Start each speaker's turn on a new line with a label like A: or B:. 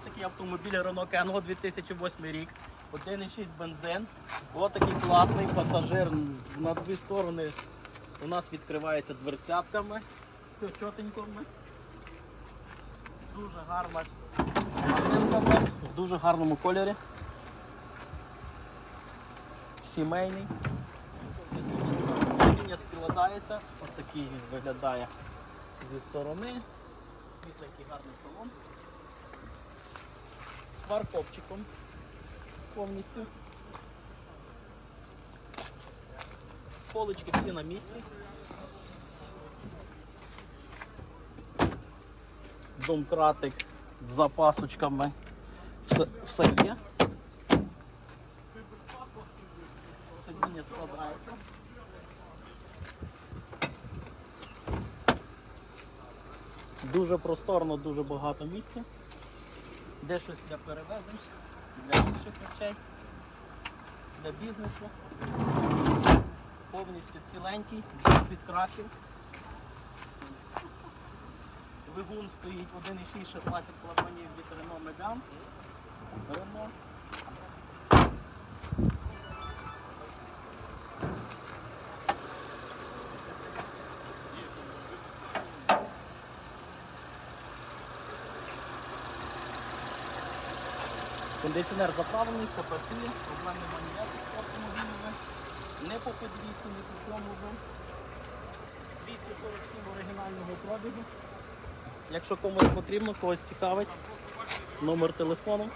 A: такий автомобіль Renault Kangoo 2008 рік. 1,6 бензин. Ось такий класний пасажир на дві сторони. У нас відкривається дверцятками. Чотенько. Дуже гарна машинка, в дуже гарному кольорі. Сімейний. Сидіння складається. Ось такий він виглядає зі сторони. Світленький гарний салон. З парковчиком повністю. Полички всі на місці. Домкратик з запасочками. Все, все є. Сидіння складається. Дуже просторно, дуже багато місця. Де щось для перевезень, для інших речей, для бізнесу. Повністю ціленький, без підкрасів. Двигун стоїть 1,6 16 клапанів від Renault Megane. Renault. Кондиціонер заправлений, все працює, проблем немає ніяких автомобілями. Не по підвіску, не по вже. 247 оригінального пробігу. Якщо комусь потрібно, когось цікавить, номер телефону